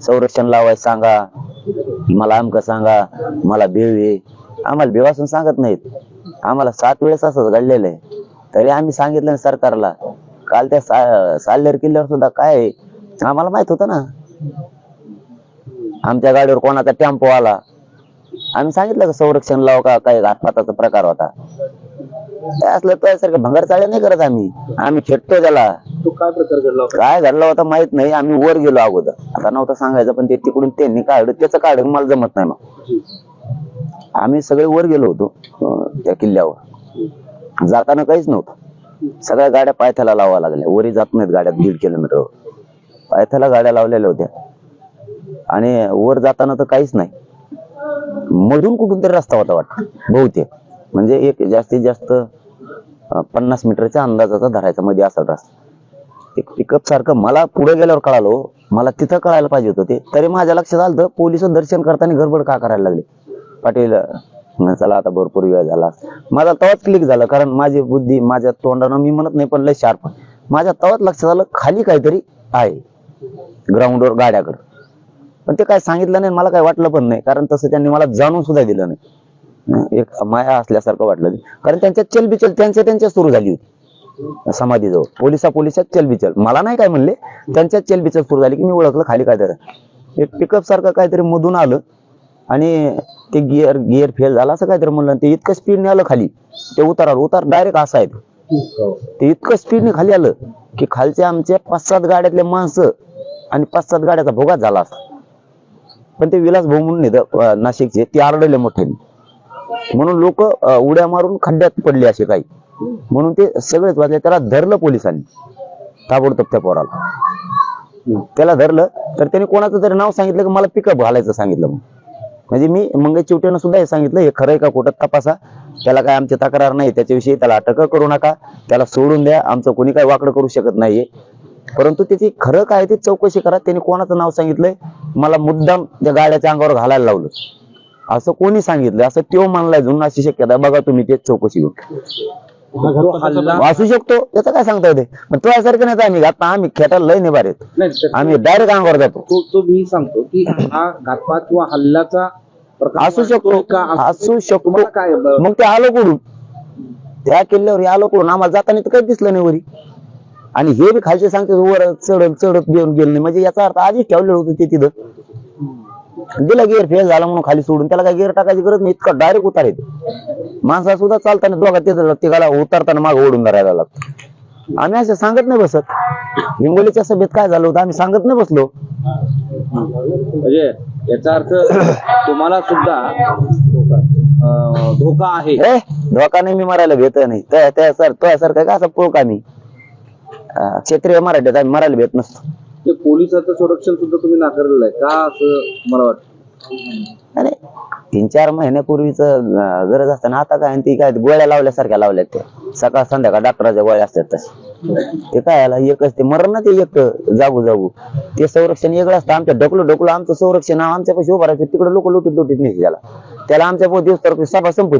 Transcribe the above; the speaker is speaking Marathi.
संरक्षण लावायचं सांगा मला अमकं सांगा मला बेव ये आम्हाला बेव असून सांगत नाहीत. आम्हाला सात वेळेस असंच घडलेलं आहे. तरी आम्ही सांगितलं सरकारला काल त्या सा किल्ल्यावर सुद्धा काय आहे, आम्हाला माहीत होतं ना. आमच्या गाडीवर कोणाचा टेम्पो आला. आम्ही सांगितलं का संरक्षण लाव का काही घातपाताचा प्रकार होता. ते असलं त्यासारखं भंगार चाळे नाही करत आम्ही. आम्ही खेटतो त्याला. तो काय प्रकार घडला होता? काय घडलं होतं माहीत नाही. आम्ही वर गेलो अगोदर. आता नव्हतं सांगायचं पण ते तिकडून त्यांनी काढलं. त्याचं काढलं मला जमत नाही मग. आम्ही सगळे वर गेलो होतो अं, त्या किल्ल्यावर. जाताना काहीच नव्हतं. सगळ्या गाड्या पायथ्याला लावाव्या लागल्या. वरी जात नाहीत गाड्या दीड किलोमीटर. पायथ्याला गाड्या लावलेल्या होत्या. आणि वर जाताना तर काहीच नाही. मधून कुठून तरी रस्ता होता वाटत. बहुतेक. म्हणजे एक जास्तीत जास्त अं, पन्नास मीटरच्या अंदाजाचा धरायचा मध्ये असा रस्ता. ते पिकअप सारखं मला पुढे गेल्यावर कळालो हो. मला तिथं कळायला पाहिजे होतं ते. तरी माझ्या लक्षात आलं पोलीस दर्शन करताना गडबड का करायला लागले? पाटील चला आता भरपूर वेळ झाला. माझा तवाच क्लिक झालं कारण माझी बुद्धी माझ्या तोंडानं मी म्हणत नाही पण लय शार्प माझ्या तवाच लक्षात आलं खाली काहीतरी आहे. ग्राउंडवर गाड्याकडं पण ते काय सांगितलं नाही मला काय वाटलं पण नाही कारण तसं त्यांनी मला जाणून सुद्धा दिलं नाही. एक माया असल्यासारखं वाटलं. कारण त्यांच्या चलबिचल त्यांच्या त्यांच्या सुरू झाली होती. समाधीजवळ. पोलिसा पोलिसात चलबिचल. मला नाही काय म्हणले त्यांच्यात चलबिचल सुरू झाली की मी ओळखलं खाली काय तर एक पिकअप सारखं काहीतरी मधून आलं आणि ते गिअर गिअर फेल झाला असं काहीतरी म्हणलं ते इतकं स्पीडने आलं खाली. ते उतारावर उतार डायरेक्ट असा आहे ते इतकं स्पीडने खाली आलं की खालच्या आमच्या पाच सात गाड्यातले माणसं आणि पाच सात गाड्याचा भोगात झाला असता. पण ते विलास भाऊ म्हणून नाशिकचे ते आरडले मोठ्याने. म्हणून लोक उड्या मारून खड्ड्यात पडले असे काही. म्हणून ते सगळेच वाचले. त्याला धरलं पोलिसांनी. ताबडतोब त्या पोराला. त्याला धरलं तर त्याने कोणाचं तरी नाव सांगितलं की मला पिकअप घालायचं सांगितलं मग म्हणजे मी मंगई चिवटेनं सुद्धा हे सांगितलं हे खरंय का खोटं तपासा. त्याला काय आमची तक्रार नाही त्याच्याविषयी त्याला अटक करू नका. त्याला सोडून द्या आमचं कोणी काय वाकडं करू शकत नाहीये. परंतु त्याची खरं काय ते चौकशी करा. त्याने कोणाचं नाव सांगितलंय? मला मुद्दाम त्या गाड्याच्या अंगावर घालायला लावलं. असं कोणी सांगितलं असं त्यो मानलाय जुन अशी शक्यता बघा तुम्ही ते चौकशी घेऊन. असू शकतो. त्याचं काय सांगता येते? पण तुझ्यासारखं नाही आम्ही आता आम्ही खेटायला लय नाही तर आम्ही डायरेक्ट अंगावर जातो. तो तो मी सांगतो की हा घातपात किंवा हल्ल्याचा प्रकार असू शकतो. का असू शकतो? तुम्हाला काय मग ते आलो कुठून? त्या किल्ल्यावर हे आलो कुठून? आम्हाला जाताना तर काही दिसलं नाही वरी. आणि हे बी खालचे सांगते वर चढत चढत घेऊन गेलं नाही. म्हणजे याचा अर्थ आधीच ठेवलेलं होतं ते तिथं. दिला गिअर फेल झाला म्हणून खाली सोडून त्याला काय गिअर टाकायची गरज नाही. इतका डायरेक्ट उतार येते माणसा सुद्धा चालताना दोघा तिथं तिघाला उतरताना मागे ओढून धरायला लागतो आम्ही असं सांगत नाही बसत. हिंगोलीच्या सभेत काय झालं होतं आम्ही सांगत नाही बसलो. म्हणजे याचा अर्थ तुम्हाला सुद्धा धोका आहे. धोका नाही मी मारायला भेट नाही. त्या सर तो सारखं का असं पोक आम्ही? क्षेत्रीय मराठीत आम्ही मारायला भेट नसतो. पोलिसाचं संरक्षण सुद्धा तुम्ही नाकारलेलं आहे. का असं मला वाटतं? अरे. तीन चार महिन्यापूर्वीच गरज असताना आता काय आणि ती काय गोळ्या लावल्यासारख्या लावल्यात त्या. सकाळ संध्याकाळ डॉक्टराच्या गोळ्या असतात तसे. ते काय आला एकच ते मरण ना ते एक जागू जागू. ते संरक्षण वेगळं असतं आमच्या डोकलो डोकलो आमचं संरक्षण आमच्या पैसे उभं तिकडं तिकडे लोक लुटीत लुटीत नाही त्याला त्याला आमच्या दिवस तर सभा संपत